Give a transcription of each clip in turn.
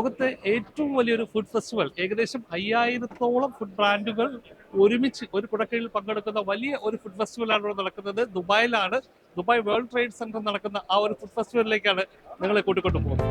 ലോകത്തെ ഏറ്റവും വലിയൊരു ഫുഡ് ഫെസ്റ്റിവൽ ഏകദേശം അയ്യായിരത്തോളം ഫുഡ് ബ്രാൻഡുകൾ ഒരുമിച്ച് ഒരു കുടക്കീഴിൽ പങ്കെടുക്കുന്ന വലിയ ഒരു ഫുഡ് ഫെസ്റ്റിവലാണ് ഇവിടെ നടക്കുന്നത്. ദുബായിലാണ്. ദുബായ് വേൾഡ് ട്രേഡ് സെന്റർ നടക്കുന്ന ആ ഒരു ഫുഡ് ഫെസ്റ്റിവലിലേക്കാണ് നിങ്ങളെ കൂട്ടിക്കൊണ്ടു പോകുന്നത്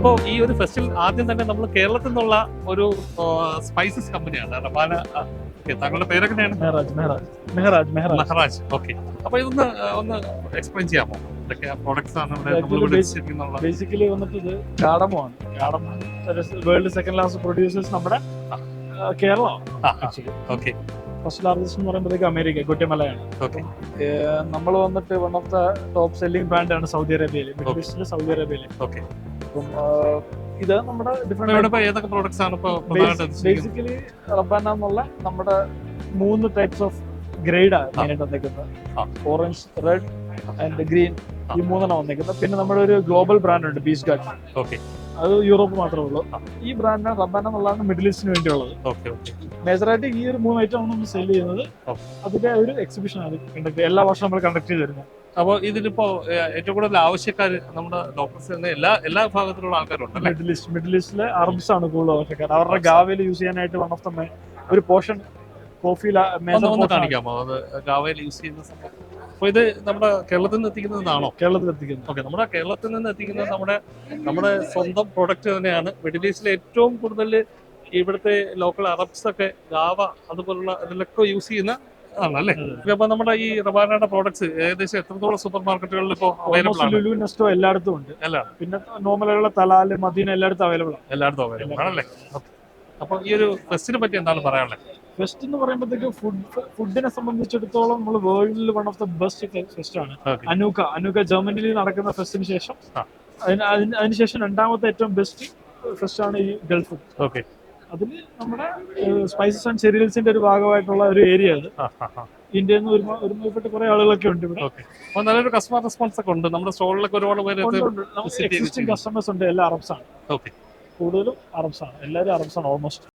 അപ്പോൾ ഈ ഒരു ഫെസ്റ്റിവൽ ആദ്യം തന്നെ നമ്മൾ കേരളത്തിൽ നിന്നുള്ള ഒരു സ്പൈസസ് കമ്പനിയാണ് റബാന താങ്കളുടെ പേരെങ്ങനെയാണ് മെഹറാജ് മെഹറാജ്. മെഹറാജ് ഓക്കെ അപ്പൊ ഇതൊന്ന് ഒന്ന് എക്സ്പ്ലെയിൻ ചെയ്യാമോ? എന്തൊക്കെ പ്രോഡക്ട്സ് ആണ് ഇവിടെ ബേസിക്കലി വന്നിട്ട് ഇത് കാടമമാണ് കാടം വേൾഡ് സെക്കൻഡ് ലാസ്റ്റ് പ്രൊഡ്യൂസേഴ്സ് നമ്മുടെ കേരളമാണ് ഓക്കെ ഫസ്റ്റ് ലാർജസ്റ്റ് എന്ന് പറയുമ്പോഴത്തേക്ക് അമേരിക്ക കുറ്റമലയാണ് നമ്മൾ വന്നിട്ട് one of the top selling ബ്രാൻഡാണ് സൗദി അറേബ്യയിൽ മിഡിൽ ഈസ്റ്റിലെ സൗദി അറേബ്യയിൽ ഓക്കെ അപ്പം ഇത് നമ്മുടെ? ബേസിക്കലി റബ്ബാന എന്നുള്ള നമ്മുടെ മൂന്ന് ടൈപ്സ് ഓഫ് ഗ്രേഡാണ് ആണ് മെയിനായിട്ട് വന്നേക്കുന്നത്. ഓറഞ്ച് റെഡ് ആൻഡ് ഗ്രീൻ ഈ മൂന്നെണ്ണം വന്നിരിക്കുന്നത് പിന്നെ നമ്മുടെ ഒരു ഗ്ലോബൽ ബ്രാൻഡ് ഉണ്ട് ബീസ് ഗാർഡ് ഓക്കെ. അത് യൂറോപ്പ് മാത്രമേ ഉള്ളൂ. ഈ ബ്രാൻഡ് റബ്ബാന എന്നുള്ളതാണ് മിഡിൽ ഈസ്റ്റിന് വേണ്ടിയുള്ളത്. മേജറായിട്ട് ഈ ഒരു മൂന്ന് ഐറ്റം ആണ് നമ്മൾ സെൽ ചെയ്യുന്നത്. അതിന്റെ ഒരു എക്സിബിഷൻ ആണ്. കണ്ടക്ട് എല്ലാ വർഷവും നമ്മൾ കണ്ടക്ട് ചെയ്ത് വരുന്നത്. അപ്പൊ ഇതിലിപ്പോ ഏറ്റവും കൂടുതൽ ആവശ്യക്കാർ നമ്മുടെ ഡോക്ടേഴ്സ് എല്ലാ എല്ലാ ഭാഗത്തിലുള്ള ആൾക്കാരുണ്ട് മിഡിൽ ഈസ്റ്റ് മിഡിൽ ഈസ്റ്റിലെ അറബ്സ് ആണ് കൂടുതൽ ആവശ്യക്കാർ അവരുടെ ഗാവയിൽ യൂസ് ചെയ്യാനായിട്ട് വൺ ഓഫ് ദ ഒരു പോർഷൻ കോഫി കാണിക്കാമോ? അത് ഗാവയിൽ യൂസ് ചെയ്യുന്ന സമയത്ത്. അപ്പൊ ഇത് നമ്മുടെ കേരളത്തിൽ നിന്ന് എത്തിക്കുന്നതാണോ കേരളത്തിൽ എത്തിക്കുന്നത്. ഓക്കെ നമ്മുടെ കേരളത്തിൽ നിന്ന് എത്തിക്കുന്നത് നമ്മുടെ നമ്മുടെ സ്വന്തം പ്രൊഡക്റ്റ് തന്നെയാണ്. മിഡിൽ ഈസ്റ്റിലെ ഏറ്റവും കൂടുതൽ ഇവിടുത്തെ ലോക്കൽ അറബ്സ് ഒക്കെ ഗാവ അതുപോലുള്ള ഇതിലൊക്കെ യൂസ് ചെയ്യുന്ന ആണല്ലേ? അപ്പൊ നമ്മുടെ ഈ റബാനയുടെ പ്രോഡക്ട്സ് ഏകദേശം എത്രത്തോളം സൂപ്പർ മാർക്കറ്റുകളിൽ ഇപ്പോൾ അവൈലബിൾ ആണ്? ലുലു നെസ്റ്റോ എല്ലായിടത്തും ഉണ്ട്. അല്ല പിന്നെ നോർമലുള്ള തലാൽ മദീന എല്ലായിടത്തും അവൈലബിൾ ആണ്. എല്ലായിടത്തും അവൈലബിൾ ആണല്ലേ അപ്പൊ ഈ ഒരു ഫെസ്റ്റിനെ പറ്റി എന്താണ് പറയാനുള്ളത് ഫെസ്റ്റ് എന്ന് പറയുമ്പോഴത്തേക്ക് ഫുഡ് ഫുഡിനെ സംബന്ധിച്ചിടത്തോളം നമ്മൾ വേൾഡിൽ one of the best fest ആണ്. അനൂക അനൂക്ക. അനൂക്ക ജർമ്മനിയിൽ നടക്കുന്ന ഫെസ്റ്റിന് ശേഷം. അതിന് അതിനുശേഷം രണ്ടാമത്തെ ഏറ്റവും ബെസ്റ്റ് ഫെസ്റ്റ് ആണ് ഈ ഗൾഫ്. ഓക്കെ. അതിൽ നമ്മുടെ സ്പൈസസ് ആൻഡ് സെരിയൽസിന്റെ ഒരു ഭാഗമായിട്ടുള്ള ഒരു ഏരിയ അത്. ഇന്ത്യയിൽ നിന്ന് ഒരുമ ഒരുമപ്പെട്ട കുറെ ആളുകളൊക്കെ ഉണ്ട് ഇവിടെ. അപ്പൊ നല്ലൊരു കസ്റ്റമർ റെസ്പോൺസ് ഒക്കെ ഉണ്ട്. നമ്മുടെ സ്റ്റോളിലൊക്കെ ഒരുപാട് പേര് എക്സിസ്റ്റിംഗ് കസ്റ്റമേഴ്സ് ഉണ്ട്. എല്ലാ അറബ്സ് ആണ് ഓക്കെ. കൂടുതലും അറബ്സ് ആണ് എല്ലാവരും അറബ്സ് ആണ് ഓൾമോസ്റ്റ്